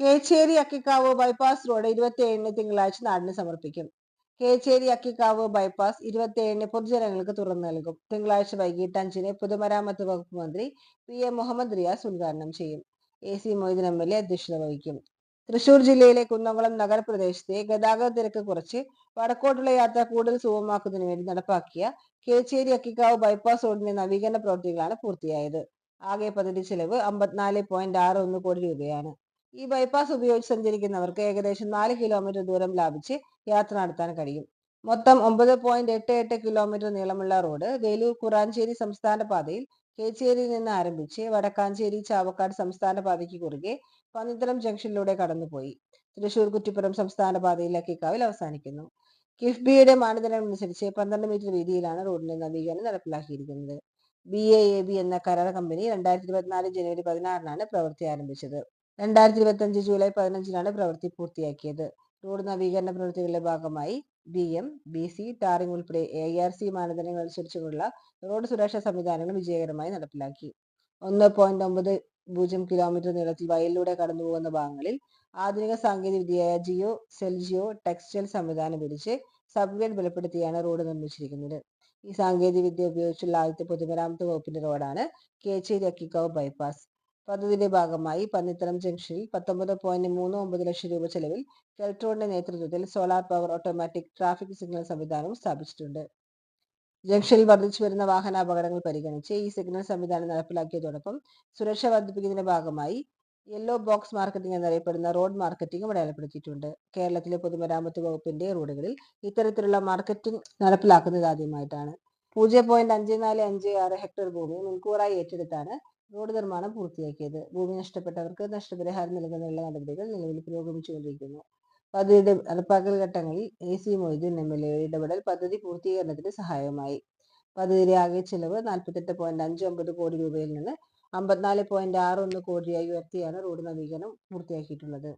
Kecheri Akkikkavu bypass road ഇരുപത്തിയേഴിന് തിങ്കളാഴ്ച നാടിന് സമർപ്പിക്കും. കേച്ചേരി അക്കിക്കാവ് ബൈപ്പാസ് ഇരുപത്തിയേഴിന് പൊതുജനങ്ങൾക്ക് തുറന്നു നൽകും. തിങ്കളാഴ്ച വൈകിട്ട് അഞ്ചിന് പൊതുമരാമത്ത് വകുപ്പ് മന്ത്രി പി എ മുഹമ്മദ് റിയാസ് ഉദ്ഘാടനം ചെയ്യും. A C Moideen M L A അധ്യക്ഷത വഹിക്കും. തൃശൂർ ജില്ലയിലെ കുന്നംകുളം നഗരപ്രദേശത്തെ ഗതാഗത തിരക്ക് കുറച്ച് വടക്കോട്ടുള്ള യാത്ര കൂടുതൽ സുഗമമാക്കുന്നതിന് വേണ്ടി നടപ്പാക്കിയ കേച്ചേരി അക്കിക്കാവ് ബൈപ്പാസ് റോഡിന്റെ നവീകരണ പ്രവൃത്തികളാണ് പൂർത്തിയായത്. ആകെ പദ്ധതി ചെലവ് അമ്പത്തിനാല് പോയിന്റ് ആറ് ഒന്ന് കോടി രൂപയാണ്. ഈ ബൈപ്പാസ് ഉപയോഗിച്ച് സഞ്ചരിക്കുന്നവർക്ക് ഏകദേശം നാല് കിലോമീറ്റർ ദൂരം ലാഭിച്ച് യാത്ര നടത്താൻ കഴിയും. മൊത്തം ഒമ്പത് പോയിന്റ് എട്ട് എട്ട് കിലോമീറ്റർ നീളമുള്ള റോഡ് വേലൂർ കുറാഞ്ചേരി സംസ്ഥാന പാതയിൽ കേച്ചേരിയിൽ നിന്ന് ആരംഭിച്ച് വടക്കാഞ്ചേരി ചാവക്കാട് സംസ്ഥാന പാതയ്ക്ക് കുറുകെ പന്നിത്തലം ജംഗ്ഷനിലൂടെ കടന്നുപോയി. തൃശൂർ കുറ്റിപ്പുറം സംസ്ഥാന പാതയിൽ കിക്കാവിൽ അവസാനിക്കുന്നു. കിഫ്ബിയുടെ മാനദണ്ഡം അനുസരിച്ച് പന്ത്രണ്ട് മീറ്റർ വീതിയിലാണ് റോഡിന്റെ നവീകരണം നടപ്പിലാക്കിയിരിക്കുന്നത്. ബി എ എ ബി എന്ന കരാർ കമ്പനി രണ്ടായിരത്തി ഇരുപത്തിനാല് ജനുവരി പതിനാറിനാണ് പ്രവൃത്തി ആരംഭിച്ചത്. രണ്ടായിരത്തി ഇരുപത്തി അഞ്ച് ജൂലൈ പതിനഞ്ചിനാണ് പ്രവൃത്തി പൂർത്തിയാക്കിയത്. റോഡ് നവീകരണ പ്രവൃത്തികളുടെ ഭാഗമായി B M B C tarring ഉൾപ്പെടെ എ ആർ സി മാനദണ്ഡങ്ങൾ അനുസരിച്ചുള്ള റോഡ് സുരക്ഷാ സംവിധാനങ്ങൾ വിജയകരമായി നടപ്പിലാക്കി. ഒന്ന് പോയിന്റ് ഒമ്പത് പൂജ്യം കിലോമീറ്റർ നീളത്തിൽ വയലിലൂടെ കടന്നുപോകുന്ന ഭാഗങ്ങളിൽ ആധുനിക സാങ്കേതിക വിദ്യയായ ജിയോ സെൽജിയോ ടെക്സ്റ്റൈൽ സംവിധാനം വിരിച്ച് സബ്ഗ്രേഡ് ബലപ്പെടുത്തിയാണ് റോഡ് നിർമ്മിച്ചിരിക്കുന്നത്. ഈ സാങ്കേതിക വിദ്യ ഉപയോഗിച്ചുള്ള ആദ്യത്തെ പൊതുമരാമത്ത് വകുപ്പിന്റെ റോഡാണ് കേച്ചേരി അക്കിക്കാവ് ബൈപ്പാസ്. പദ്ധതിയുടെ ഭാഗമായി പന്നിത്തരം ജംഗ്ഷനിൽ പത്തൊമ്പത് പോയിന്റ് മൂന്ന് ഒമ്പത് ലക്ഷം രൂപ ചെലവിൽ കെൽട്രോണിന്റെ നേതൃത്വത്തിൽ solar power automatic traffic signal സംവിധാനവും സ്ഥാപിച്ചിട്ടുണ്ട്. ജംഗ്ഷനിൽ വർദ്ധിച്ചു വരുന്ന വാഹനാപകടങ്ങൾ പരിഗണിച്ച് ഈ സിഗ്നൽ സംവിധാനം നടപ്പിലാക്കിയതോടൊപ്പം സുരക്ഷ വർദ്ധിപ്പിക്കുന്നതിന്റെ ഭാഗമായി യെല്ലോ ബോക്സ് മാർക്കറ്റിംഗ് എന്നറിയപ്പെടുന്ന റോഡ് മാർക്കറ്റിംഗും അടയാളപ്പെടുത്തിയിട്ടുണ്ട്. കേരളത്തിലെ പൊതുമരാമത്ത് വകുപ്പിന്റെ റോഡുകളിൽ ഇത്തരത്തിലുള്ള മാർക്കറ്റിംഗ് നടപ്പിലാക്കുന്നത് ആദ്യമായിട്ടാണ്. പൂജ്യം പോയിന്റ് അഞ്ച് നാല് അഞ്ച് ആറ് ഹെക്ടർ ഭൂമി മുൻകൂറായി ഏറ്റെടുത്താണ് റോഡ് നിർമ്മാണം പൂർത്തിയാക്കിയത്. ഭൂമി നഷ്ടപ്പെട്ടവർക്ക് നഷ്ടപരിഹാരം നൽകുന്നതിനുള്ള നടപടികൾ നിലവിൽ പുരോഗമിച്ചുകൊണ്ടിരിക്കുന്നു. പദ്ധതിയുടെ നടപ്പാക്കൽ ഘട്ടങ്ങളിൽ A C Moideen M L ഇടപെടൽ പദ്ധതി പൂർത്തീകരണത്തിന് സഹായമായി. പദ്ധതിയുടെ ആകെ ചെലവ് നാൽപ്പത്തെട്ട് പോയിന്റ് അഞ്ച് ഒമ്പത് കോടി രൂപയിൽ നിന്ന് അമ്പത്തിനാല് പോയിന്റ് ആറ് ഒന്ന് കോടിയായി ഉയർത്തിയാണ് റോഡ് നവീകരണം പൂർത്തിയാക്കിയിട്ടുള്ളത്.